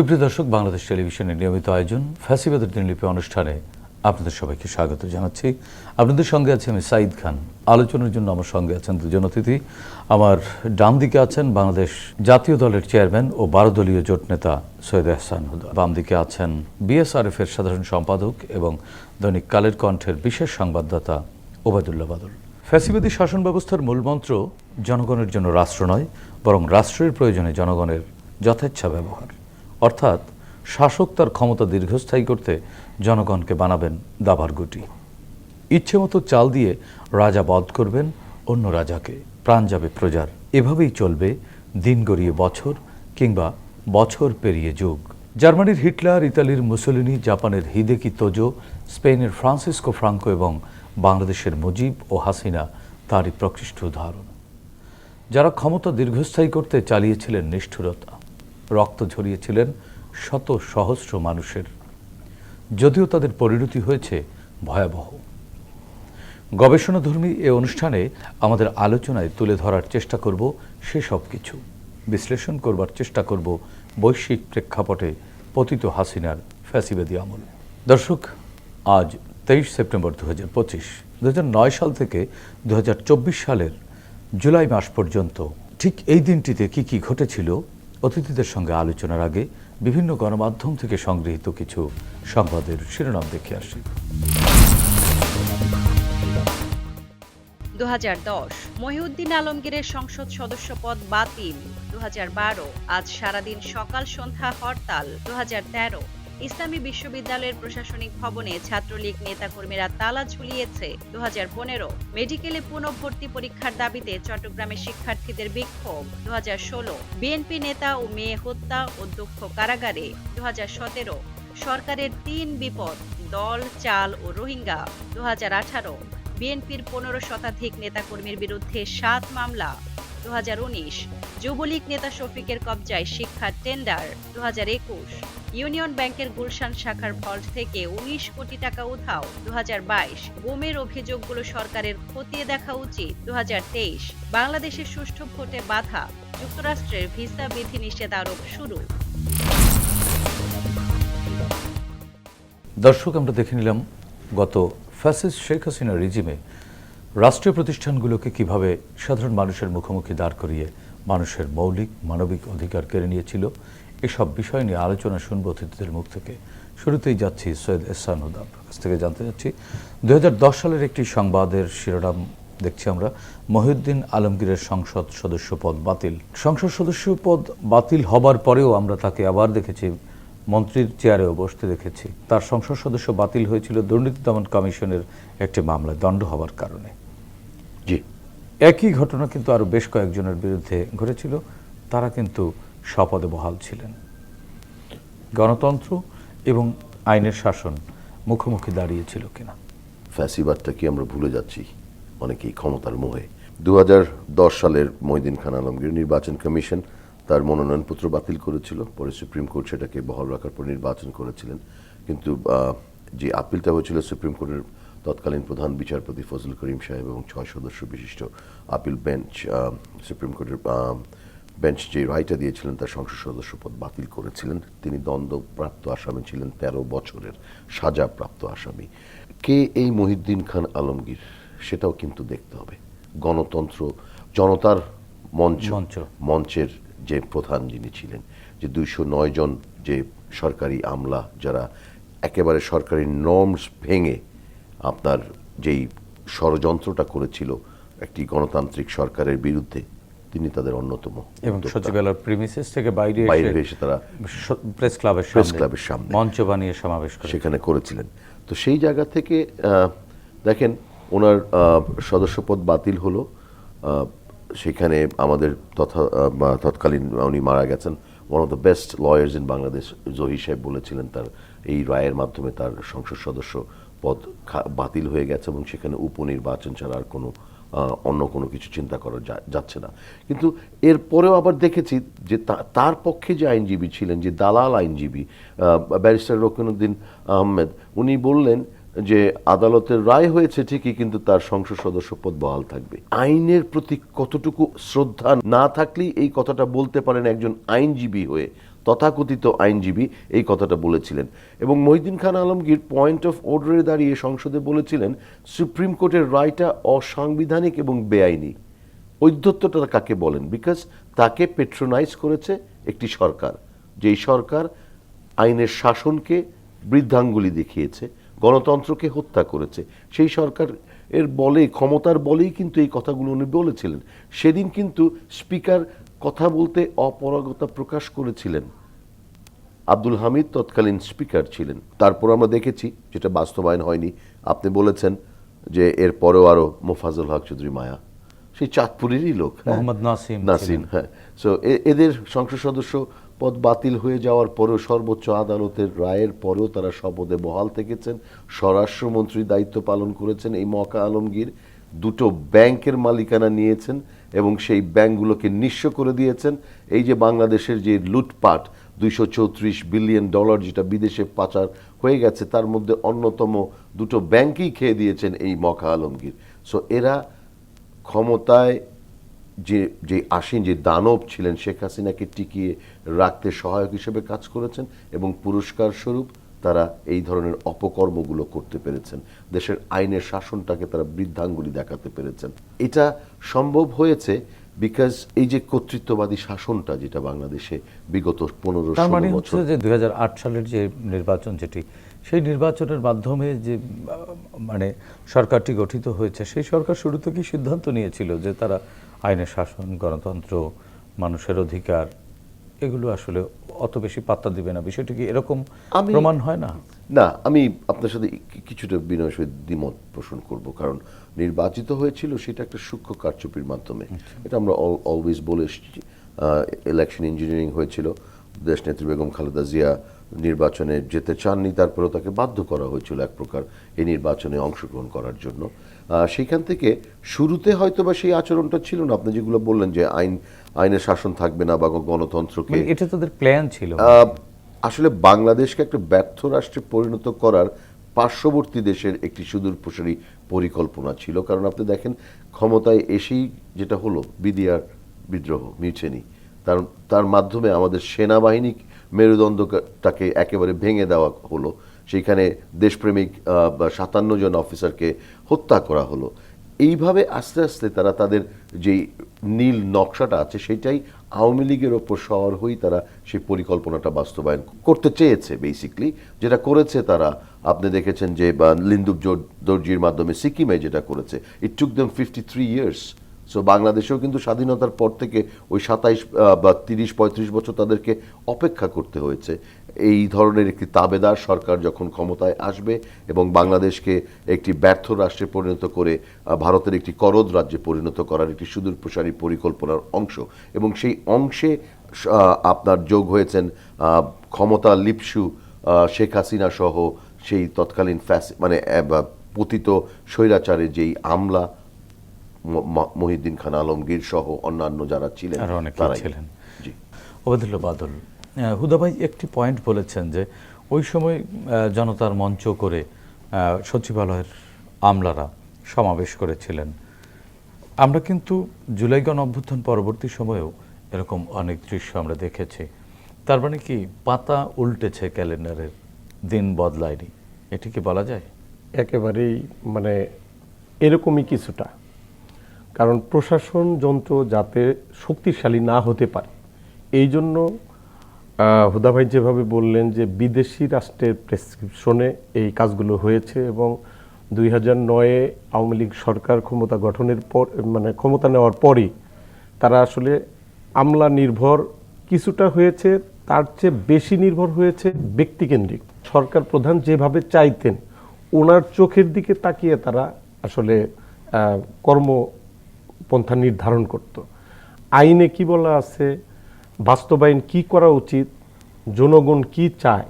সুপ্রিয় দর্শক, বাংলাদেশ টেলিভিশনের নিয়মিত আয়োজন ফ্যাসিবাদের দিনলিপি অনুষ্ঠানে আপনাদের সবাইকে স্বাগত জানাচ্ছি। আপনাদের সঙ্গে আছে আমি সাইদ খান। আলোচনার জন্য আমার সঙ্গে আছেন দুজন অতিথি। আমার ডান দিকে আছেন বাংলাদেশ জাতীয় দলের চেয়ারম্যান ও বারো দলীয় জোট নেতা সৈয়দ এহসান হুদা। বাম দিকে আছেন বিএসআরএফ এর সাধারণ সম্পাদক এবং দৈনিক কালের কণ্ঠের বিশেষ সংবাদদাতা ওবায়দুল্লাহ বাদল। ফ্যাসিবাদী শাসন ব্যবস্থার মূলমন্ত্র জনগণের জন্য রাষ্ট্র নয়, বরং রাষ্ট্রের প্রয়োজনে জনগণের যথেচ্ছা ব্যবহার। অর্থাৎ শাসক তার ক্ষমতা দীর্ঘস্থায়ী করতে জনগণকে বানাবেন দাবার গুটি। ইচ্ছে মতো চাল দিয়ে রাজা বধ করবেন অন্য রাজাকে। প্রাণ যাবে প্রজার। এভাবেই চলবে দিন গড়িয়ে বছর কিংবা বছর পেরিয়ে যুগ। জার্মানির হিটলার, ইতালির মুসোলিনি, জাপানের হিদেকি তোজো, স্পেনের ফ্রান্সিসকো ফ্রাঙ্কো এবং বাংলাদেশের মুজিব ও হাসিনা তারই প্রকৃষ্ট উদাহরণ। যারা ক্ষমতা দীর্ঘস্থায়ী করতে চালিয়েছিলেন নিষ্ঠুরতা রক্ত ঝরিয়েছিলেন শত সহস্র মানুষের। যদিও তাদের পরিণতি হয়েছে ভয়াবহ। গবেষণাধর্মী এ অনুষ্ঠানে আমাদের আলোচনায় তুলে ধরার চেষ্টা করব সেসব কিছু। বিশ্লেষণ করবার চেষ্টা করব বৈশ্বিক প্রেক্ষাপটে পতিত হাসিনার ফ্যাসিবাদী আমল। দর্শক, আজ তেইশ সেপ্টেম্বর দু হাজার পঁচিশ সাল থেকে দু হাজার চব্বিশ সালের জুলাই মাস পর্যন্ত ঠিক এই দিনটিতে কি কি ঘটেছিল অতিথিদের সঙ্গে আলোচনার আগে বিভিন্ন গণমাধ্যম থেকে সংগৃহীত কিছু সংবাদের শিরোনাম দেখে আসি। দুহাজার দশ, মহিউদ্দিন আলমগীরের সংসদ সদস্য পদ বাতিল। দুহাজার বারো, আজ সারাদিন সকাল সন্ধ্যা হরতাল। দু হাজার তেরো ইসলামী বিশ্ববিদ্যালয়ের প্রশাসনিক ভবনে ছাত্রলীগ নেতাকর্মীরা তালা ঝুলিয়েছে। দুহাজার পনেরো মেডিকেলে পুনঃভর্তি পরীক্ষার দাবিতে চট্টগ্রামের শিক্ষার্থীদের বিক্ষোভ। দু হাজার ষোলো বিএনপি নেতা ও মেয়ে হত্যা ও দুঃখ কারাগারে। দুহাজার সতেরো সরকারের তিন বিপদ, দল, চাল ও রোহিঙ্গা। দু হাজার আঠারো বিএনপির পনেরো শতাধিক নেতাকর্মীর বিরুদ্ধে সাত মামলা। দু হাজার উনিশ যুবলীগ নেতা শফিকের কবজায় শিক্ষার টেন্ডার। দু হাজার একুশ ইউনিয়ন ব্যাংকের গুলশান শাখার ফল্ট থেকে উনিশ কোটি টাকা উধাও দু গুমের অভিযোগগুলো সরকারের খতিয়ে দেখা উচিত দু বাংলাদেশের সুষ্ঠু ভোটে বাধা, যুক্তরাষ্ট্রের ভিসা বিধি নিষেধ আরোপ শুরু। দর্শক, আমরা দেখে নিলাম গত ফ্যাসিস্ট শেখ হাসিনা রিজিমে রাষ্ট্রীয় প্রতিষ্ঠানগুলোকে কীভাবে সাধারণ মানুষের মুখোমুখি দাঁড় করিয়ে মানুষের মৌলিক, মানবিক অধিকার কেড়ে নিয়েছিল এসব বিষয় নিয়ে আলোচনা শুনব অতিথিদের মুখ থেকে। শুরুতেই যাচ্ছি সৈয়দ এহসান হুদা। আপনার কাছ থেকে জানতে চাচ্ছি দু সালের একটি সংবাদের শিরোনাম দেখছি আমরা। মহিউদ্দিন আলমগীরের সংসদ সদস্য পদ বাতিল। সংসদ সদস্য পদ বাতিল হবার পরেও আমরা তাকে আবার দেখেছি মন্ত্রীর চেয়ারেও বসতে দেখেছি। তার সংসদ সদস্য বাতিল হয়েছিল দুর্নীতি দমন কমিশনের একটি মামলায় দণ্ড হওয়ার কারণে। জি। একই ঘটনা কিন্তু আরও বেশ কয়েকজনের বিরুদ্ধে ঘটেছিল। তারা কিন্তু স্বপদে বহাল ছিলেন। গণতন্ত্র এবং আইনের শাসন মুখোমুখি দাঁড়িয়েছিল কিনা? ফ্যাসিবাদটা কি আমরা ভুলে যাচ্ছি? অনেকেই ক্ষমতার মোহে। দু হাজার দশ সালের মহিদিন খান আলমগীর নির্বাচন কমিশন তার মনোনয়নপত্র বাতিল করেছিল। পরে সুপ্রিম কোর্ট সেটাকে বহাল রাখার পর নির্বাচন করেছিলেন। কিন্তু যে আপিলটা হয়েছিল সুপ্রিম কোর্টের তৎকালীন প্রধান বিচারপতি ফজল করিম সাহেব এবং ছয় সদস্য বিশিষ্ট আপিল বেঞ্চ সুপ্রিম কোর্টের বেঞ্চ যে রায়টা দিয়েছিলেন তার সংসদ সদস্য পদ বাতিল করেছিলেন। তিনি দ্বন্দ্বপ্রাপ্ত আসামি ছিলেন তেরো বছরের সাজাপ্রাপ্ত আসামি। কে এই মহিউদ্দিন খান আলমগীর সেটাও কিন্তু দেখতে হবে। গণতন্ত্র জনতার মঞ্চ মঞ্চ। মঞ্চের যে প্রধান যিনি ছিলেন যে দুইশো নয় জন যে সরকারি আমলা যারা একেবারে সরকারি নর্মস ভেঙে আপনার যেই ষড়যন্ত্রটা করেছিল একটি গণতান্ত্রিক সরকারের বিরুদ্ধে তিনি তাদের অন্যতম এবং। সচিবালয়ের প্রিমিসেস থেকে বাইরে বাইরে এসে তারা প্রেস ক্লাবের প্রেস ক্লাবের সামনে। মঞ্চ বানিয়ে সমাবেশ করে সেখানে করেছিলেন তো সেই জায়গা থেকে দেখেন ওনার সদস্যপদ বাতিল হলো সেখানে আমাদের তথা তৎকালীন উনি মারা গেছেন one of the best lawyers in Bangladesh জহি সাহেব বলেছিলেন তার এই রায়ের মাধ্যমে তার সংসদ সদস্য পদ বাতিল হয়ে গেছে এবং সেখানে উপনির্বাচন ছাড়া আর কোনো অন্য কোনো কিছু চিন্তা করা যাচ্ছে না। কিন্তু এরপরেও আবার দেখেছি যে তার পক্ষে যে আইনজীবী ছিলেন, যে দালাল আইনজীবী ব্যারিস্টার রকিনুদ্দিন আহমেদ, উনি বললেন যে আদালতের রায় হয়েছে ঠিকই, কিন্তু তার সংসদ সদস্য পদ বহাল থাকবে। আইনের প্রতি কতটুকু শ্রদ্ধা না থাকলেই এই কথাটা বলতে পারেন একজন আইনজীবী হয়ে তথাকথিত আইনজীবী এই কথাটা বলেছিলেন। এবং মহিউদ্দিন খান আলমগীর পয়েন্ট অফ অর্ডারে দাঁড়িয়ে সংসদে বলেছিলেন সুপ্রিম কোর্টের রায়টা অসাংবিধানিক এবং বেআইনি। ঔদ্ধত্যটা কাকে বলেন? বিকজ তাকে পেট্রোনাইজ করেছে একটি সরকার। যেই সরকার আইনের শাসনকে বৃদ্ধাঙ্গুলি দেখিয়েছে, গণতন্ত্রকে হত্যা করেছে। সেই সরকার এর বলে, ক্ষমতার বলেই কিন্তু এই কথাগুলো উনি বলেছিলেন। সেদিন কিন্তু স্পিকার কথা বলতে অপরাগতা প্রকাশ করেছিলেন। আব্দুল হামিদ তৎকালীন স্পিকার ছিলেন। তারপর আমরা দেখেছি যেটা বাস্তবায়ন হয়নি আপনি বলেছেন যে এর পরেও আরও মোফাজুল হক চৌধুরী মায়া। সেই চাঁদপুরেরই লোক হ্যাঁ? মোহাম্মদ নাসিম নাসিম হ্যাঁ। সো এদের সংসদ সদস্য পদ বাতিল হয়ে যাওয়ার পরেও সর্বোচ্চ আদালতের রায়ের পরেও তারা শপথে বহাল থেকেছেন। স্বরাষ্ট্রমন্ত্রী দায়িত্ব পালন করেছেন এই মকা আলমগীর। দুটো ব্যাংকের মালিকানা নিয়েছেন। এবং সেই ব্যাংকগুলোকে নিঃস্ব করে দিয়েছেন। এই যে বাংলাদেশের যে লুটপাট, দুইশো চৌত্রিশ বিলিয়ন ডলার যেটা বিদেশে পাচার হয়ে গেছে, তার মধ্যে অন্যতম দুটো ব্যাংকই খেয়ে দিয়েছেন এই মকা আলমগীর। সো এরা ক্ষমতায় যে যে আসীন যে দানব ছিলেন, শেখ হাসিনাকে টিকিয়ে রাখতে সহায়ক হিসেবে কাজ করেছেন এবং পুরস্কার স্বরূপ তারা এই ধরনের অপকর্মগুলো করতে পেরেছেন। দেশের আইনের শাসনটাকে তারা বৃদ্ধাঙ্গুলি দেখাতে পেরেছেন। এটা সম্ভব হয়েছে বিকজ এই যে কর্তৃত্ববাদী শাসনটা যেটা বাংলাদেশে বিগত পনেরো মানে ষোলো বছর যে দুই হাজার আট সালের যে নির্বাচন যেটি সেই নির্বাচনের মাধ্যমে যে মানে সরকারটি গঠিত হয়েছে সেই সরকার শুরু থেকেই সিদ্ধান্ত নিয়েছিল যে তারা আইনের শাসন গণতন্ত্র মানুষের অধিকার এগুলো আসলে অত বেশি পাত্তা দিবে না। বিষয়টি কি এরকম প্রমাণ হয় না? না আমি আপনার সাথে কিছুটা বিনয় সহিত দ্বিমত পোষণ করব কারণ নির্বাচিত হয়েছিল সেটা একটা সূক্ষ্ম কারচুপির মাধ্যমে। এটা আমরা অলওয়েজ বলে এসেছি ইলেকশন ইঞ্জিনিয়ারিং হয়েছিল দেশনেত্রী বেগম খালেদা জিয়া নির্বাচনে যেতে চাননি তারপরেও তাকে বাধ্য করা হয়েছিল এক প্রকার এই নির্বাচনে অংশগ্রহণ করার জন্য। সেখান থেকে শুরুতে হয়তো বা সেই আচরণটা ছিল না। আপনি যেগুলো বললেন যে আইন আইনের শাসন থাকবে না বা গণতন্ত্রকে মানে এটা তাদের প্ল্যান ছিল। আসলে বাংলাদেশকে একটা ব্যর্থ রাষ্ট্রে পরিণত করার পার্শ্ববর্তী দেশের একটি সুদূর প্রসারী পরিকল্পনা ছিল। কারণ আপনি দেখেন ক্ষমতায় এসেই যেটা হলো বিডিআর বিদ্রোহ মিউচেনি তার তার মাধ্যমে আমাদের সেনাবাহিনী মেরুদণ্ডটাকে একেবারে ভেঙে দেওয়া হলো। সেইখানে দেশপ্রেমিক সাতান্ন জন অফিসারকে হত্যা করা হলো। এইভাবে আস্তে আস্তে তারা তাদের যেই নীল নকশাটা আছে, সেটাই আওয়ামী লীগের ওপর সওয়ার হয়েই তারা সেই পরিকল্পনাটা বাস্তবায়ন করতে চেয়েছে বেসিকলি যেটা করেছে তারা, আপনি দেখেছেন যে জোর- দর্জির মাধ্যমে সিকিমে যেটা করেছে it took them fifty three years so বাংলাদেশেও কিন্তু স্বাধীনতার পর থেকে ওই সাতাইশ বা তিরিশ, পঁয়ত্রিশ বছর তাদেরকে অপেক্ষা করতে হয়েছে। এই ধরনের একটি তাবেদার সরকার যখন ক্ষমতায় আসবে এবং বাংলাদেশকে একটি ব্যর্থ রাষ্ট্রে পরিণত করে ভারতের একটি করদ রাজ্যে পরিণত করার একটি সুদূর প্রসারী পরিকল্পনার অংশ এবং সেই অংশে আপনার যোগ হয়েছেন ক্ষমতা লিপসু শেখ হাসিনা সহ সেই তৎকালীন ফ্যাস মানে পতিত স্বৈরাচারের যেই আমলা মহিউদ্দিন খান আলমগীর সহ অন্যান্য যারা ছিলেন তারাই। ছিলেন। জি। ওবায়দুল্লাহ বাদল। আহ, হুদা ভাই একটি পয়েন্ট বলেছেন যে ওই সময় আহ, জনতার মঞ্চ করে আহ, সচিবালয়ের আমলারা সমাবেশ করেছিলেন। আমরা কিন্তু জুলাই গণ অভ্যুত্থান পরবর্তী সময়েও এরকম অনেক দৃশ্য আমরা দেখেছি। তার মানে কি পাতা উল্টেছে ক্যালেন্ডারের দিন বদলায়নি। এটি কি বলা যায়? একেবারেই মানে এরকমই কিছুটা। কারণ প্রশাসন যন্ত্র যাতে শক্তিশালী না হতে পারে। এই জন্য হুদা ভাই যেভাবে বললেন যে বিদেশি রাষ্ট্রের প্রেসক্রিপশনে এই কাজগুলো হয়েছে এবং দুই হাজার নয়ে আওয়ামী লীগ সরকার ক্ষমতা গঠনের পর মানে ক্ষমতা নেওয়ার পরই তারা আসলে আমলা নির্ভর কিছুটা হয়েছে তার চেয়ে বেশি নির্ভর হয়েছে ব্যক্তিকেন্দ্রিক। সরকার প্রধান যেভাবে চাইতেন ওনার চোখের দিকে তাকিয়ে তারা আসলে আহ, কর্মপন্থা নির্ধারণ করত। আইনে কি বলা আছে? বাস্তবায়ন কি করা উচিত? জনগণ কি চায়?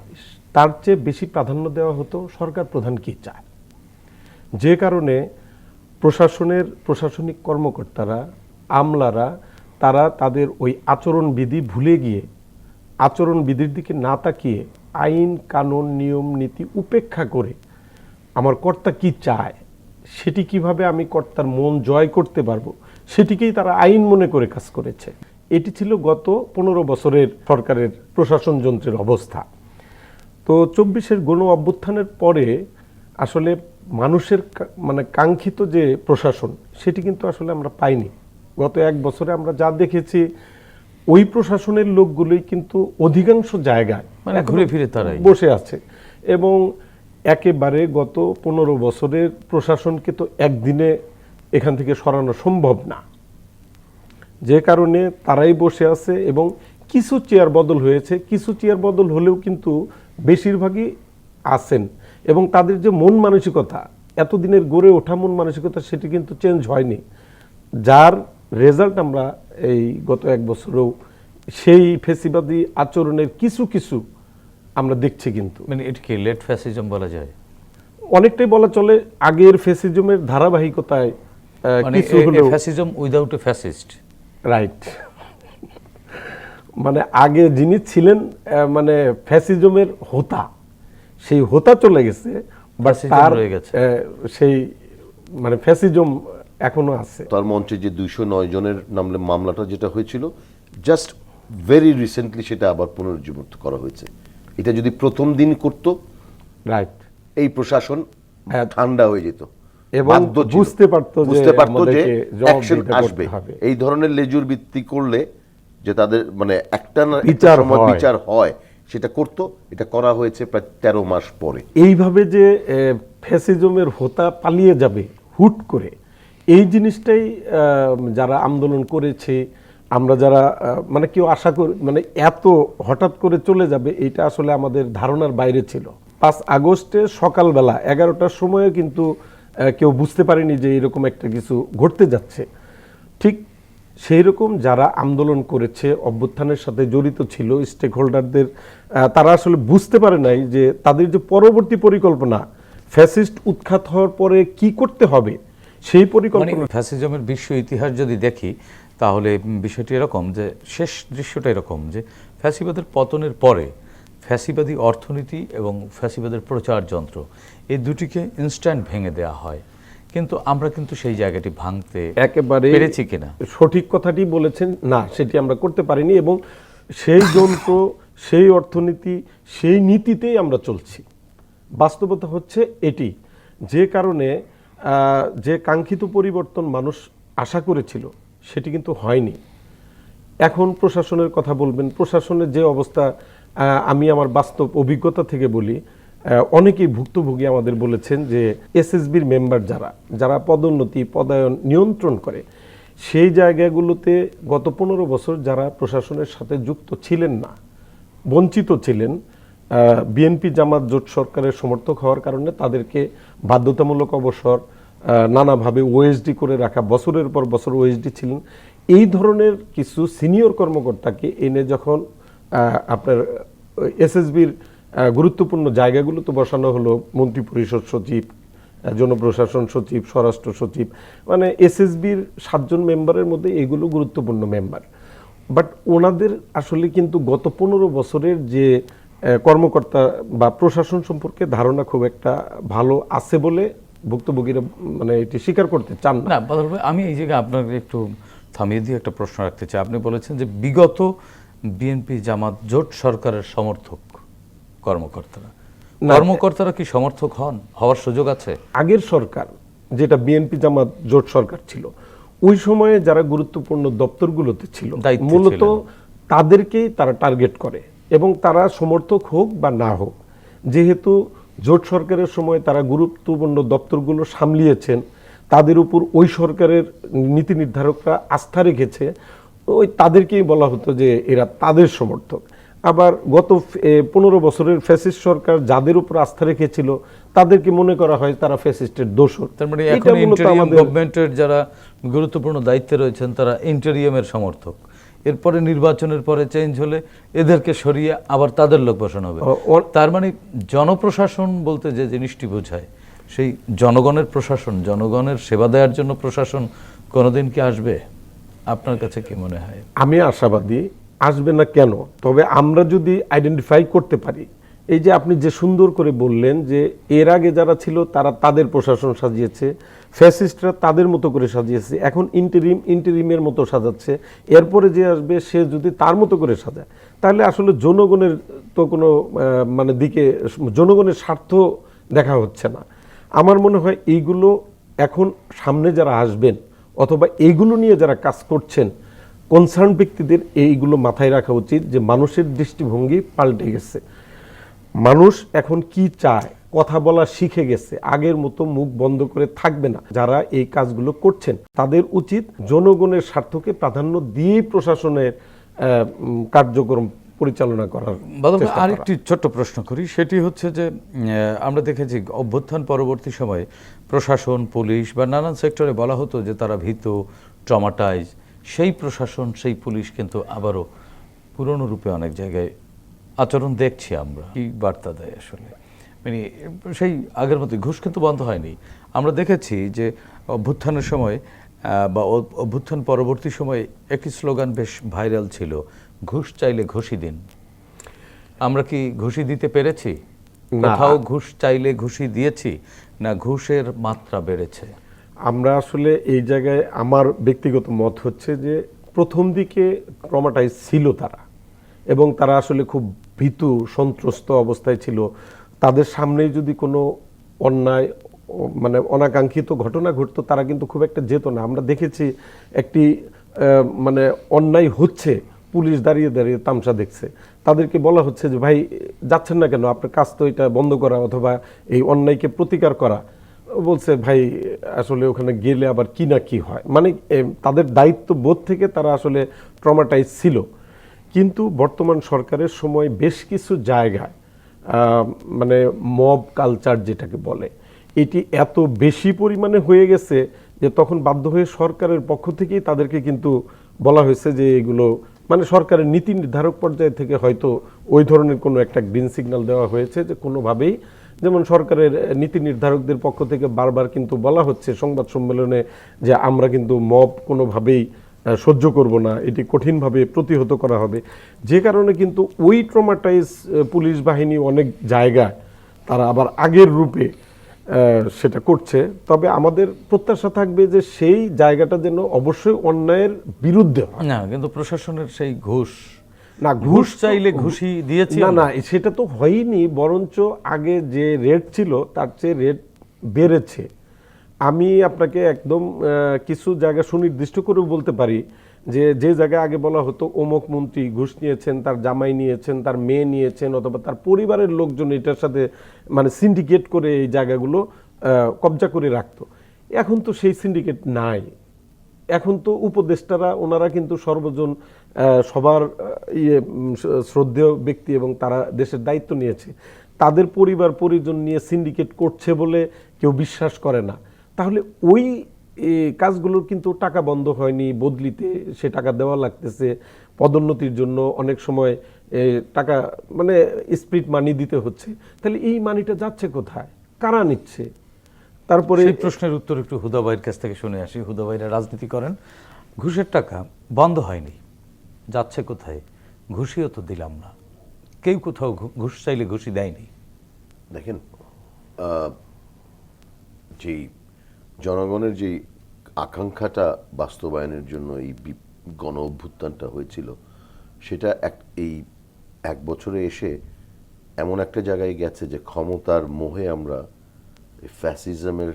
তার চেয়ে বেশি প্রাধান্য দেওয়া হতো সরকার প্রধান কি চায়? যে কারণে প্রশাসনের প্রশাসনিক কর্মকর্তারা, আমলারা, তারা তাদের ওই আচরণবিধি ভুলে গিয়ে, আচরণবিধির দিকে না তাকিয়ে আইন, কানুন, নিয়ম, নীতি উপেক্ষা করে আমার কর্তা কি চায়? সেটি কীভাবে আমি কর্তার মন জয় করতে পারব সেটিকেই তারা আইন মনে করে কাজ করেছে। এটি ছিল গত পনেরো বছরের সরকারের প্রশাসন যন্ত্রের অবস্থা। তো চব্বিশের গণ অভ্যুত্থানের পরে আসলে মানুষের মানে কাঙ্ক্ষিত যে প্রশাসন সেটি কিন্তু আসলে আমরা পাইনি। গত এক বছরে আমরা যা দেখেছি ওই প্রশাসনের লোকগুলোই কিন্তু অধিকাংশ জায়গায় মানে ঘুরে ফিরে তারাই। বসে আছে। এবং একেবারে গত পনেরো বছরের প্রশাসনকে তো একদিনে এখান থেকে সরানো সম্ভব না। যে কারণে তারাই বসে আছে এবং কিছু চেয়ার বদল হয়েছে, কিছু চেয়ার বদল হলেও কিন্তু বেশিরভাগই আছেন এবং তাদের যে মন মানসিকতা, এতদিনের গড়ে ওঠা মন মানসিকতা সেটি কিন্তু চেঞ্জ হয়নি। যার রেজাল্ট আমরা এই গত এক বছরেও সেই ফেসিবাদী আচরণের কিছু কিছু আমরা দেখছি কিন্তু। মানে এটিকে লেট ফ্যাসিজম বলা যায়? অনেকটাই বলা চলে আগের ফেসিজমের ধারাবাহিকতায় মানে কিছু হলেও fascism without a fascist right মানে আগে যিনি ছিলেন মানে ফ্যাসিজমের হোতা সেই হোতা চলে গেছে তার। আহ, সেই মানে ফ্যাসিজম এখনও আছে। তার মঞ্চে যে দুইশো নয় জনের নামলে মামলাটা যেটা হয়েছিল জাস্ট ভেরি রিসেন্টলি সেটা আবার পুনরুজ্জীবিত করা হয়েছে। এটা যদি প্রথম দিন করত রাইট এই প্রশাসন হ্যাঁ। ঠান্ডা হয়ে যেত। এবং বুঝতে পারতো বুঝতে পারতো যে অ্যাকশন আসবে। এই ধরনের লেজুর ভিত্তি করলে যে তাদের মানে একটা না বিচার বিচার হয় সেটা করতো। এটা করা হয়েছে প্রায় তেরো মাস পরে। এইভাবে যে ফ্যাসিজমের হোতা পালিয়ে যাবে হুট করে এই জিনিসটাই আহ, যারা আন্দোলন করেছে আমরা যারা মানে কেউ আশা করি মানে এত হঠাৎ করে চলে যাবে এটা আসলে আমাদের ধারণার বাইরে ছিল। পাঁচ আগস্টে সকালবেলা এগারোটার সময়ে কিন্তু কেউ বুঝতে পারেনি যে এরকম একটা কিছু ঘটতে যাচ্ছে। ঠিক সেই রকম যারা আন্দোলন করেছে অভ্যুত্থানের সাথে জড়িত ছিল স্টেক হোল্ডারদের তারা আসলে বুঝতে পারে নাই যে তাদের যে পরবর্তী পরিকল্পনা ফ্যাসিস্ট উৎখাত হওয়ার পরে কি করতে হবে সেই মানে পরিকল্পনা ফ্যাসিজমের বিশ্ব ইতিহাস যদি দেখি তাহলে বিষয়টি এরকম যে শেষ দৃশ্যটা এরকম যে ফ্যাসিবাদের পতনের পরে ফ্যাসিবাদী অর্থনীতি এবং ফ্যাসিবাদের প্রচার যন্ত্র এই দুটিকে ইনস্ট্যান্ট ভেঙে দেওয়া হয়। কিন্তু আমরা কিন্তু সেই জায়গাটি ভাঙতে একেবারে পেরেছি কিনা? সঠিক কথাটি বলেছেন না সেটি আমরা করতে পারিনি এবং সেই যন্ত্র সেই অর্থনীতি সেই নীতিতেই আমরা চলছি। বাস্তবতা হচ্ছে এটি যে কারণে যে কাঙ্ক্ষিত পরিবর্তন মানুষ আশা করেছিল সেটি কিন্তু হয়নি। এখন প্রশাসনের কথা বলবেন, প্রশাসনের যে অবস্থা আমি আমার বাস্তব অভিজ্ঞতা থেকে বলি অনেকেই ভুক্তভোগী আমাদের বলেছেন যে এসএসবির মেম্বার যারা যারা পদোন্নতি, পদায়ন নিয়ন্ত্রণ করে, সেই জায়গাগুলোতে গত পনেরো বছর যারা প্রশাসনের সাথে যুক্ত ছিলেন না, বঞ্চিত ছিলেন বিএনপি জামাত জোট সরকারের সমর্থক হওয়ার কারণে তাদেরকে বাধ্যতামূলক অবসর নানাভাবে ওএসডি করে রাখা, বছরের পর বছর ওএসডি ছিলেন। এই ধরনের কিছু সিনিয়র কর্মকর্তাকে এনে যখন আপনার এসএসবির গুরুত্বপূর্ণ জায়গাগুলোতে বসানো হলো মন্ত্রী পরিষদ সচিব জনপ্রশাসন সচিব, স্বরাষ্ট্র সচিব মানে এসএসবির সাতজন মেম্বারের মধ্যে এগুলো গুরুত্বপূর্ণ মেম্বার। বাট ওনাদের আসলে কিন্তু গত পনেরো বছরের যে কর্মকর্তা বা প্রশাসন সম্পর্কে ধারণা খুব একটা ভালো আছে বলে ভুক্তভোগীরা মানে এটি স্বীকার করতে চান না। আমি এই জায়গায় আপনাকে একটু থামিয়ে দিয়ে একটা প্রশ্ন রাখতে চাই। আপনি বলেছেন যে বিগত বিএনপি জামাত জোট সরকারের সমর্থক কর্মকর্তারা। কর্মকর্তারা কি সমর্থক হন? হওয়ার সুযোগ আছে? আগের সরকার যেটা বিএনপি জামাত জোট সরকার ছিল ওই সময়ে যারা গুরুত্বপূর্ণ দপ্তরগুলোতে ছিল মূলত তাদেরকেই তারা টার্গেট করে এবং তারা সমর্থক হোক বা না হোক যেহেতু জোট সরকারের সময় তারা গুরুত্বপূর্ণ দপ্তরগুলো সামলিয়েছেন। তাদের উপর ওই সরকারের নীতি নির্ধারকরা আস্থা রেখেছে। ওই তাদেরকেই বলা হতো যে এরা তাদের সমর্থক। আবার গত পনেরো বছরের ফ্যাসিস্ট সরকার যাদের উপর আস্থা রেখেছিল তাদেরকে মনে করা হয় তারা ফ্যাসিস্টের দোষর। তার মানে গভর্নমেন্টের যারা গুরুত্বপূর্ণ দায়িত্বে রয়েছেন তারা ইন্টারিয়ামের সমর্থক। এরপরে নির্বাচনের পরে চেঞ্জ হলে এদেরকে সরিয়ে আবার তাদের লোক বসানো হবে। তার মানে জনপ্রশাসন বলতে যে জিনিসটি বোঝায় সেই জনগণের প্রশাসন জনগণের সেবা দেওয়ার জন্য প্রশাসন কোনোদিন কি আসবে? আপনার কাছে কি মনে হয়? আমি আশাবাদী আসবে না কেন? তবে আমরা যদি আইডেন্টিফাই করতে পারি এই যে আপনি যে সুন্দর করে বললেন যে এর আগে যারা ছিল তারা তাদের প্রশাসন সাজিয়েছে ফ্যাসিস্টরা তাদের মতো করে সাজিয়েছে। এখন ইন্টারিম, ইন্টারিমের মতো সাজাচ্ছে। এরপরে যে আসবে, সে যদি তার মতো করে সাজায়, তাহলে আসলে জনগণের তো কোনো মানে দিকে, জনগণের স্বার্থ দেখা হচ্ছে না। আমার মনে হয় এইগুলো এখন সামনে যারা আসবেন, অথবা এইগুলো নিয়ে যারা কাজ করছেন কনসার্ন ব্যক্তিদের এইগুলো মাথায় রাখা উচিত যে মানুষের দৃষ্টিভঙ্গি পাল্টে গেছে। মানুষ এখন কি চায়? কথা বলা শিখে গেছে। আগের মতো মুখ বন্ধ করে থাকবে না। যারা এই কাজগুলো করছেন তাদের উচিত জনগণের স্বার্থকে প্রাধান্য দিয়ে প্রশাসনের কার্যক্রম পরিচালনা করার। আরেকটি ছোট্ট প্রশ্ন করি। সেটি হচ্ছে যে আমরা দেখেছি অভ্যুত্থান পরবর্তী সময়ে প্রশাসন পুলিশ বা নানান সেক্টরে বলা হতো যে তারা ভীত ট্রমাটাইজ সেই প্রশাসন সেই পুলিশ কিন্তু আবারও পুরনো রূপে অনেক জায়গায় আচরণ দেখছি আমরা। কি বার্তা দেয় আসলে? মানে সেই আগের মতো ঘুষ কিন্তু বন্ধ হয়নি। আমরা দেখেছি যে অভ্যুত্থানের সময় বা অভ্যুত্থান পরবর্তী সময়ে একটি স্লোগান বেশ ভাইরাল ছিল ঘুষ চাইলে ঘুষি দিন। আমরা কি ঘুষি দিতে পেরেছি? কোথাও ঘুষ চাইলে ঘুষি দিয়েছি না ঘুষের মাত্রা বেড়েছে? আমরা আসলে এই জায়গায় আমার ব্যক্তিগত মত হচ্ছে যে প্রথম দিকে ট্রমাটাইজ ছিল তারা এবং তারা আসলে খুব ভীতু সন্ত্রস্ত অবস্থায় ছিল। তাদের সামনেই যদি কোনো অন্যায় মানে অনাকাঙ্ক্ষিত ঘটনা ঘটতো, তারা কিন্তু খুব একটা যেত না। আমরা দেখেছি একটি মানে অন্যায় হচ্ছে, পুলিশ দাঁড়িয়ে দাঁড়িয়ে তামসা দেখছে। তাদেরকে বলা হচ্ছে যে, ভাই, যাচ্ছেন না কেন? আপনার কাজ তো এটা বন্ধ করা অথবা এই অন্যায়কে প্রতিকার করা। বলছে, ভাই, আসলে ওখানে গেলে আবার কি না কি হয়? মানে তাদের দায়িত্ব বোধ থেকে তারা আসলে ট্রমাটাইজ ছিল। কিন্তু বর্তমান সরকারের সময় বেশ কিছু জায়গায় মানে মব কালচার যেটাকে বলে, এটি এত বেশি পরিমাণে হয়ে গেছে যে তখন বাধ্য হয়ে সরকারের পক্ষ থেকেই তাদেরকে কিন্তু বলা হয়েছে যে এগুলো মানে সরকারের নীতি নির্ধারক পর্যায় থেকে হয়তো ওই ধরনের কোনো একটা গ্রিন সিগন্যাল দেওয়া হয়েছে যে কোনোভাবেই, যেমন সরকারের নীতি নির্ধারকদের পক্ষ থেকে বারবার কিন্তু বলা হচ্ছে সংবাদ সম্মেলনে যে আমরা কিন্তু মব কোনোভাবেই সহ্য করব না এটি কঠিনভাবে প্রতিহত করা হবে। যে কারণে কিন্তু ওই ট্রমাটাইজ পুলিশ বাহিনী অনেক জায়গায় তারা আবার আগের রূপে সেটা করছে। তবে আমাদের প্রত্যাশা থাকবে যে সেই জায়গাটা যেন অবশ্যই অন্যায়ের বিরুদ্ধে হয়। না কিন্তু প্রশাসনের সেই ঘুষ। না ঘুষ চাইলে ঘুষি দিয়েছি না না সেটা তো হয়নি বরঞ্চ আগে যে রেট ছিল তার চেয়ে রেট বেড়েছে। আমি আপনাকে একদম কিছু জায়গা সুনির্দিষ্ট করে বলতে পারি যে যে জায়গায় আগে বলা হতো অমুক মন্ত্রী ঘুষ নিয়েছেন, তার জামাই নিয়েছেন, তার মেয়ে নিয়েছেন অথবা তার পরিবারের লোকজন এটার সাথে মানে সিন্ডিকেট করে এই জায়গাগুলো কবজা করে রাখতো। এখন তো সেই সিন্ডিকেট নাই। এখন তো উপদেষ্টারা, ওনারা কিন্তু সর্বজন সবার ইয়ে শ্রদ্ধেয় ব্যক্তি এবং তারা দেশের দায়িত্ব নিয়েছে। তাদের পরিবার, পরিজন নিয়ে সিন্ডিকেট করছে বলে কেউ বিশ্বাস করে না। তাহলে ওই কাজগুলোর কিন্তু টাকা বন্ধ হয়নি বদলিতে সে টাকা দেওয়া লাগতেছে। পদোন্নতির জন্য অনেক সময় টাকা মানে স্প্রিট মানি দিতে হচ্ছে। তাহলে এই মানিটা যাচ্ছে কোথায়? কারা নিচ্ছে? তারপরে এই প্রশ্নের উত্তর একটু হুদাবাইয়ের কাছ থেকে শুনে আসি। হুদাবাইরা রাজনীতি করেন। ঘুষের টাকা বন্ধ হয়নি। যাচ্ছে কোথায়? ঘুষিও তো দিলাম না। কেউ কোথাও ঘু- ঘুষ চাইলে ঘুষি দেয়নি। দেখেন আহ, যেই জনগণের যেই আকাঙ্ক্ষাটা বাস্তবায়নের জন্য এই গণ অভ্যুত্থানটা হয়েছিল, সেটা এক এই এক বছরে এসে এমন একটা জায়গায় গেছে যে ক্ষমতার মোহে আমরা ফ্যাসিজমের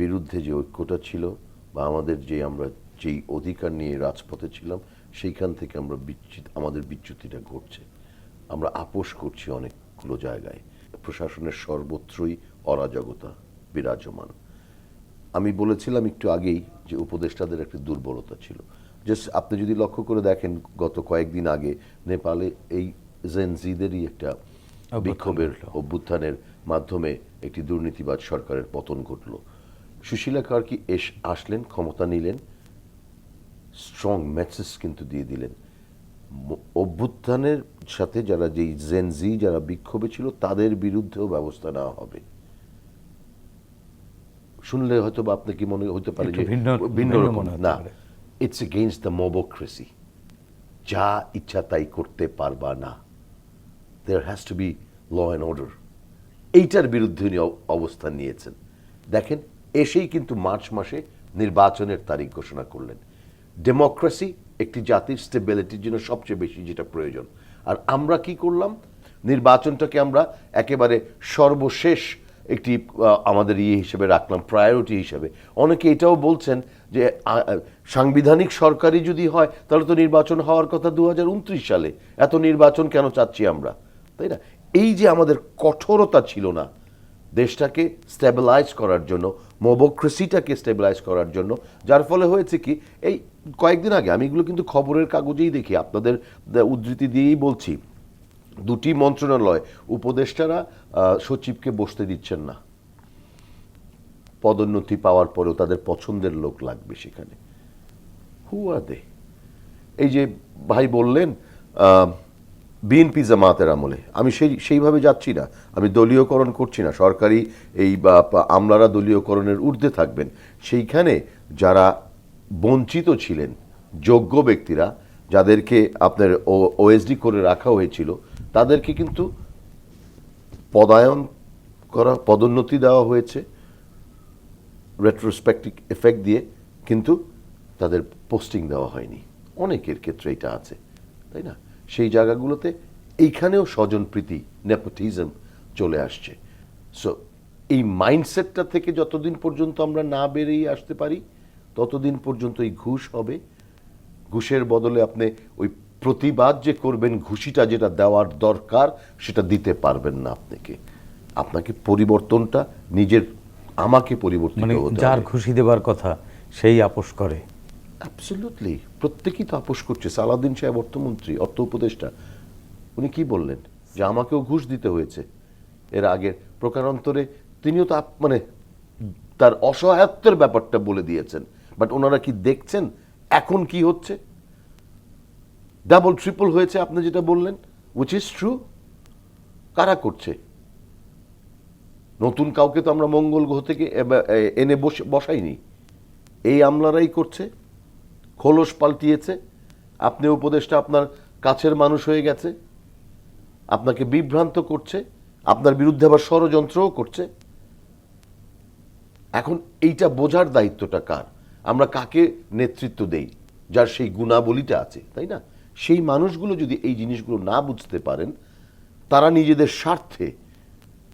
বিরুদ্ধে যে ঐক্যটা ছিল বা আমাদের যে আমরা যেই অধিকার নিয়ে রাজপথে ছিলাম, সেইখান থেকে আমরা বিচ্যুত আমাদের বিচ্যুতিটা ঘটছে। আমরা আপোষ করছি অনেকগুলো জায়গায়। প্রশাসনের সর্বত্রই অরাজকতা বিরাজমান। আমি বলেছিলাম একটু আগেই যে উপদেষ্টাদের একটা দুর্বলতা ছিল। জাস্ট আপনি যদি লক্ষ্য করে দেখেন গত কয়েকদিন আগে নেপালে এই জেনজিদেরই একটা বিক্ষোভের অভ্যুত্থানের মাধ্যমে একটি দুর্নীতিবাদ সরকারের পতন ঘটল। সুশীলা কার্কি এস আসলেন ক্ষমতা নিলেন স্ট্রং মেসেজ কিন্তু দিয়ে দিলেন। অভ্যুত্থানের সাথে যারা যেই জেনজি যারা বিক্ষোভে ছিল তাদের বিরুদ্ধেও ব্যবস্থা নেওয়া হবে। শুনলে হয়তো বা আপনার কি মনে হতে পারে যে ভিন্ন- রকম না ইটস এগেইনস্ট দ্য মবোক্রেসি যা ইচ্ছা তাই করতে পারবা না। There has to be law and order এইটার বিরুদ্ধে উনি অবস্থান নিয়েছেন। দেখেন এসেই কিন্তু মার্চ মাসে নির্বাচনের তারিখ ঘোষণা করলেন। ডেমোক্রেসি একটি জাতির স্টেবিলিটির জন্য সবচেয়ে বেশি যেটা প্রয়োজন। আর আমরা কি করলাম? নির্বাচনটাকে আমরা একেবারে সর্বশেষ একটি আমাদের ইয়ে হিসেবে রাখলাম প্রায়োরিটি হিসেবে। অনেকে এটাও বলছেন যে সাংবিধানিক সরকারি যদি হয়, তাহলে তো নির্বাচন হওয়ার কথা দু হাজার উনত্রিশ সালে। এত নির্বাচন কেন চাচ্ছি আমরা? তাই না? এই যে আমাদের কঠোরতা ছিল না, দেশটাকে স্টেবিলাইজ করার জন্য মোবোক্রেসিটাকে স্টেবিলাইজ করার জন্য, যার ফলে হয়েছে কি, এই কয়েকদিন আগে, আমি এগুলো কিন্তু খবরের কাগজেই দেখি, আপনাদের উদ্ধৃতি দিয়েই বলছি দুটি মন্ত্রণালয় উপদেষ্টারা সচিবকে বসতে দিচ্ছেন না। পদোন্নতি পাওয়ার পরেও তাদের পছন্দের লোক লাগবে সেখানে। হু আর দে এই যে ভাই বললেন বিএনপি জামাতের আমলে। আমি সেই, সেইভাবে যাচ্ছি না। আমি দলীয়করণ করছি না। সরকারি এই বা, আমলারা দলীয়করণের ঊর্ধ্বে থাকবেন। সেইখানে যারা বঞ্চিত ছিলেন, যোগ্য ব্যক্তিরা, যাদেরকে আপনার ও, ওএসডি করে রাখা হয়েছিল তাদেরকে কিন্তু পদায়ন করা, পদোন্নতি দেওয়া হয়েছে রেট্রোস্পেক্টিভ এফেক্ট দিয়ে, কিন্তু তাদের পোস্টিং দেওয়া হয়নি। অনেকের ক্ষেত্রে এটা আছে, তাই না? সেই জায়গাগুলোতে এইখানেও স্বজনপ্রীতি নেপোটিজম চলে আসছে। সো এই মাইন্ডসেটটা থেকে যতদিন পর্যন্ত আমরা না বেরিয়ে আসতে পারি, ততদিন পর্যন্ত এই ঘুষ হবে। ঘুষের বদলে আপনি ওই প্রতিবাদ যে করবেন ঘুষিটা যেটা দেওয়ার দরকার সেটা দিতে পারবেন না আপনাকে। আপনাকে পরিবর্তনটা নিজের আমাকে পরিবর্তন মানে যার ঘুষি দেবার কথা সেই আপোষ করে। অ্যাবসলিউটলি প্রত্যেকেই তো আপোষ করছে। সালাদিন সাহেব অর্থমন্ত্রী অর্থ উপদেষ্টা। উনি কি বললেন? যে আমাকেও ঘুষ দিতে হয়েছে। এর আগের প্রকারান্তরে তিনিও তো মানে তার অসহায়ত্বের ব্যাপারটা বলে দিয়েছেন। বাট ওনারা কি দেখছেন? এখন কি হচ্ছে? ডাবল ট্রিপল হয়েছে, আপনি যেটা বললেন উইচ ইজ ট্রু কারা করছে? নতুন কাউকে তো আমরা মঙ্গল গ্রহ থেকে এনে বসে, বসাইনি। এই আমলারাই করছে, খোলস পাল্টিয়েছে, আপনি উপদেশটা আপনার কাছের মানুষ হয়ে গেছে, আপনাকে বিভ্রান্ত করছে, আপনার বিরুদ্ধে আবার ষড়যন্ত্রও করছে। এখন এইটা বোঝার দায়িত্বটা কার? আমরা কাকে নেতৃত্ব দেই? যার সেই গুণাবলীটা আছে, তাই না? সেই মানুষগুলো যদি এই জিনিসগুলো না বুঝতে পারেন, তারা নিজেদের স্বার্থে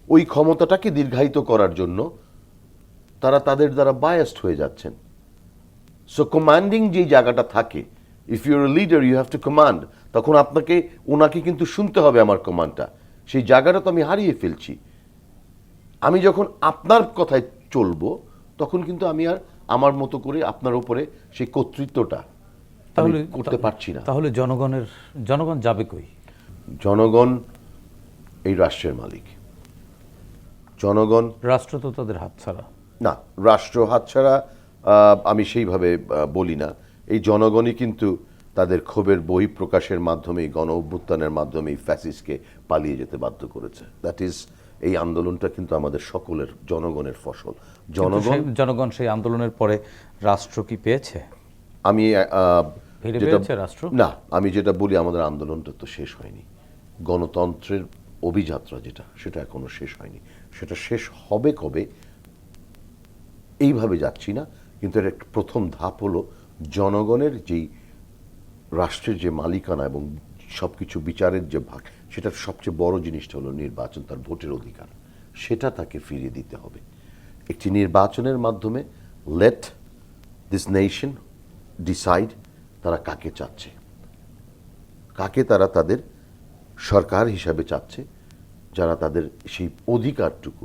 ওই ক্ষমতাটাকে দীর্ঘায়িত করার জন্য তারা তাদের দ্বারা বায়াসড হয়ে যাচ্ছেন। সো কমান্ডিং যে জায়গাটা থাকে if your leader you have to command তখন আপনাকে, ওনাকে কিন্তু শুনতে হবে আমার কমান্ডটা সেই জায়গাটা তো আমি হারিয়ে ফেলছি। আমি যখন আপনার কথায় চলবো, তখন কিন্তু আমি আর আমার মতো করে আপনার উপরে সেই কর্তৃত্বটা তাহলে করতে পারছি না। তাহলে জনগণের জনগণ যাবে কই? জনগণ এই রাষ্ট্রের মালিক। জনগণ রাষ্ট্র তো তাদের হাতছাড়া না রাষ্ট্র হাতছাড়া আমি সেইভাবে বলি না। এই জনগণই কিন্তু তাদের ক্ষোভের বই প্রকাশের মাধ্যমে গণ অভ্যুত্থানের মাধ্যমে ফ্যাসিসকে পালিয়ে যেতে বাধ্য করেছে। দ্যাট ইজ এই আন্দোলনটা কিন্তু আমাদের সকলের জনগণের ফসল। জনগণ জনগণ সেই আন্দোলনের পরে রাষ্ট্র কি পেয়েছে? আমি ফিরে পেয়েছে রাষ্ট্র? না আমি যেটা বলি আমাদের আন্দোলনটা তো শেষ হয়নি। গণতন্ত্রের অভিযাত্রা যেটা সেটা এখনও শেষ হয়নি। সেটা শেষ হবে কবে? এইভাবে যাচ্ছি না কিন্তু এর একটা প্রথম ধাপ হলো জনগণের যেই রাষ্ট্রের যে মালিকানা এবং সবকিছু বিচারের যে ভাগ সেটার সবচেয়ে বড় জিনিসটা হলো নির্বাচন তার ভোটের অধিকার। সেটা তাকে ফিরিয়ে দিতে হবে। একটি নির্বাচনের মাধ্যমে লেট দিস নেশন ডিসাইড তারা কাকে চাচ্ছে? কাকে তারা তাদের সরকার হিসাবে চাচ্ছে যারা তাদের সেই অধিকারটুকু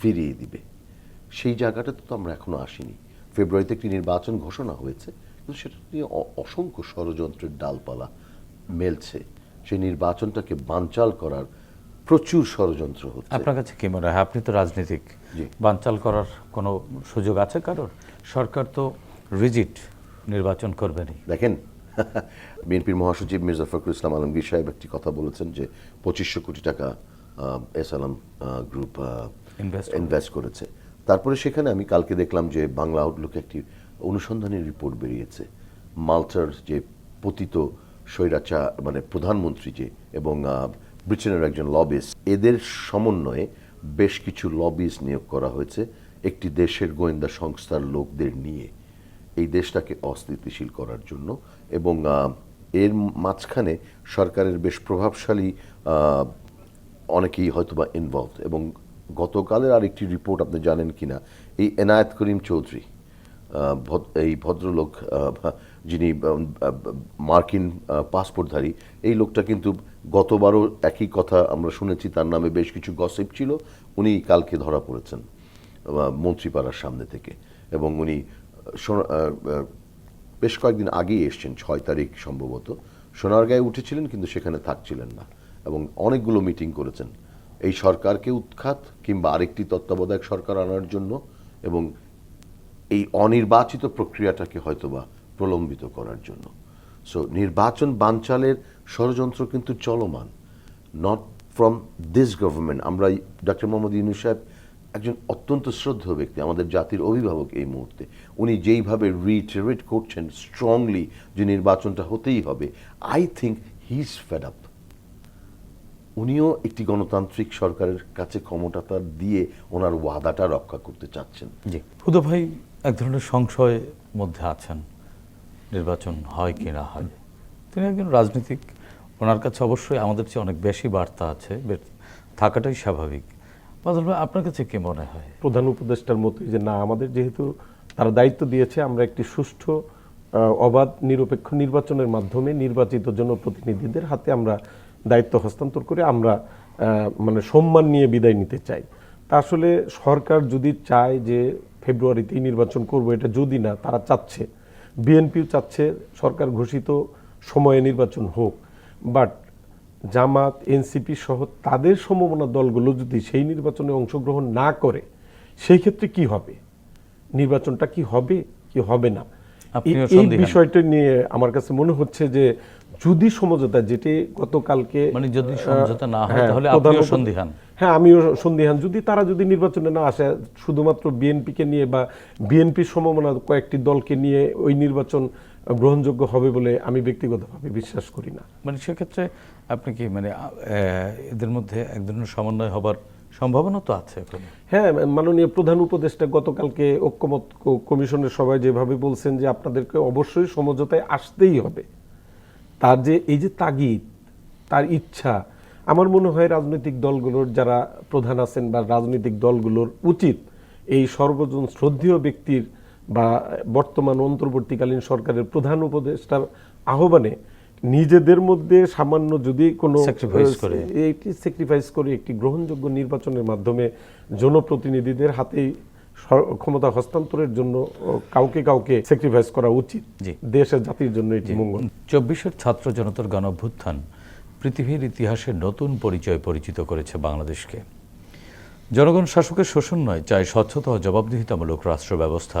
ফিরিয়ে দিবে? সেই জায়গাটা তো আমরা এখনও আসিনি। ফেব্রুয়ারিতে একটি নির্বাচন ঘোষণা হয়েছে কিন্তু সেটা নিয়ে অসংখ্য ষড়যন্ত্রের ডালপালা মেলছে। সেই নির্বাচনটাকে বানচাল করার প্রচুর ষড়যন্ত্র হচ্ছে। আপনার কাছে কি মনে হয়? আপনি তো রাজনীতিক। বানচাল করার কোনো সুযোগ আছে কারোর? সরকার তো রিজিট নির্বাচন করবেনই। দেখেন বিএনপির মহাসচিব মির্জা ফখরুল ইসলাম আলমগীর সাহেব একটি কথা বলেছেন যে পঁচিশশো কোটি টাকা এস আলম গ্রুপ ইনভেস্ট করেছে। তারপরে সেখানে আমি কালকে দেখলাম যে বাংলা আউটলুকে একটি অনুসন্ধানী রিপোর্ট বেরিয়েছে। মাল্টার যে পতিত স্বৈরাচা মানে প্রধানমন্ত্রী যে এবং ব্রিটেনের একজন লবিস্ট এদের সমন্বয়ে বেশ কিছু লবিস্ট নিয়োগ করা হয়েছে। একটি দেশের গোয়েন্দা সংস্থার লোকদের নিয়ে। এই দেশটাকে অস্থিতিশীল করার জন্য এবং এর মাঝখানে সরকারের বেশ প্রভাবশালী অনেকেই হয়তোবা ইনভলভ এবং গতকালের আরেকটি রিপোর্ট আপনি জানেন কিনা, এই এনায়েত করিম চৌধুরী এই ভদ্রলোক যিনি মার্কিন পাসপোর্টধারী, এই লোকটা কিন্তু গতবারও একই কথা আমরা শুনেছি, তার নামে বেশ কিছু গসিপ ছিল উনি কালকে ধরা পড়েছেন মন্ত্রীপাড়ার সামনে থেকে এবং উনি বেশ কয়েকদিন আগেই এসছেন, ছয় তারিখ সম্ভবত। সোনারগাঁয়ে উঠেছিলেন, কিন্তু সেখানে থাকছিলেন না এবং অনেকগুলো মিটিং করেছেন। এই সরকারকে উৎখাত কিংবা আরেকটি তত্ত্বাবধায়ক সরকার আনার জন্য এবং এই অনির্বাচিত প্রক্রিয়াটাকে হয়তোবা প্রলম্বিত করার জন্য। সো নির্বাচন বানচালের ষড়যন্ত্র কিন্তু চলমান। নট ফ্রম দিস গভর্নমেন্ট আমরা ডক্টর মোহাম্মদ ইউনুস সাহেব একজন অত্যন্ত শ্রদ্ধ ব্যক্তি, আমাদের জাতির অভিভাবক এই মুহূর্তে। উনি যেইভাবে রিটারেট করছেন স্ট্রংলি যে নির্বাচনটা হতেই হবে I think he is fed up উনিও একটি গণতান্ত্রিক সরকারের কাছে ক্ষমতাটা দিয়ে ওনার ওয়াদাটা রক্ষা করতে চাচ্ছেন। জি। হুদা ভাই, এক ধরনের সংশয়ের মধ্যে আছেন, নির্বাচন হয় কি না হয়। তিনি একজন রাজনীতিক, ওনার কাছে অবশ্যই আমাদের চেয়ে অনেক বেশি বার্তা আছে থাকাটাই স্বাভাবিক। বাদল ভাই আপনার কাছে কি মনে হয়? প্রধান উপদেষ্টার মতোই যে না, আমাদের যেহেতু তারা দায়িত্ব দিয়েছে, আমরা একটি সুষ্ঠু অবাধ, নিরপেক্ষ নির্বাচনের মাধ্যমে নির্বাচিত জনপ্রতিনিধিদের হাতে আমরা দায়িত্ব হস্তান্তর করে আমরা মানে সম্মান নিয়ে বিদায় নিতে চাই। তা আসলে সরকার যদি চায় যে ফেব্রুয়ারিতেই নির্বাচন করব, এটা যদি না, তারা চাচ্ছে। বিএনপিও চাচ্ছে সরকার ঘোষিত সময়ে নির্বাচন হোক। বাট জামাত এনসিপি সহ তাদের সমমনা দলগুলো যদি সেই নির্বাচনে অংশগ্রহণ না করে সেই ক্ষেত্রে কি হবে? নির্বাচনটা কি হবে কি হবে না? এই- বিষয়টা নিয়ে আমার কাছে মনে হচ্ছে যে যদি সমঝোতা যেটি গতকালকে মানে যদি সমঝোতা না হয় হ্যাঁ, তাহলে আপনিও সন্দিহান। হ্যাঁ আমিও সন্দিহান। যদি তারা যদি নির্বাচনে না আসে শুধুমাত্র বিএনপিকে নিয়ে বা বিএনপির সমমনা কয়েকটি দলকে নিয়ে ওই নির্বাচন গ্রহণযোগ্য হবে বলে আমি ব্যক্তিগতভাবে বিশ্বাস করি না। মানে সেক্ষেত্রে আপনি কি মানে এদের মধ্যে এক ধরনের সমন্বয় হবার সম্ভাবনা তো আছে হ্যাঁ মাননীয় প্রধান উপদেষ্টা গতকালকে ঐক্যমত কমিশনের সবাই যেভাবে বলছেন যে আপনাদেরকে অবশ্যই সমঝোতায় আসতেই হবে। তার যে এই যে তাগিদ তার ইচ্ছা আমার মনে হয় রাজনৈতিক দলগুলোর যারা প্রধান আছেন বা রাজনৈতিক দলগুলোর উচিত এই সর্বজন শ্রদ্ধেয় ব্যক্তির বা বর্তমান অন্তর্বর্তীকালীন সরকারের প্রধান উপদেষ্টার আহ্বানে নিজেদের মধ্যে সামান্য যদি কোনো এইটি স্যাক্রিফাইস করে। একটি গ্রহণযোগ্য নির্বাচনের মাধ্যমে জনপ্রতিনিধিদের হাতেই ক্ষমতা হস্তান্তরের জন্য কাউকে কাউকে স্যাক্রিফাইস করা উচিত। দেশের জাতির জন্য এটি মঙ্গল। চব্বিশের ছাত্র জনতার গণ অভ্যুত্থান পৃথিবীর ইতিহাসে নতুন পরিচয় পরিচিত করেছে বাংলাদেশকে। জনগণ শাসকের শোষণ নয় চাই স্বচ্ছতা ও জবাবদিহিতামূলক রাষ্ট্র ব্যবস্থা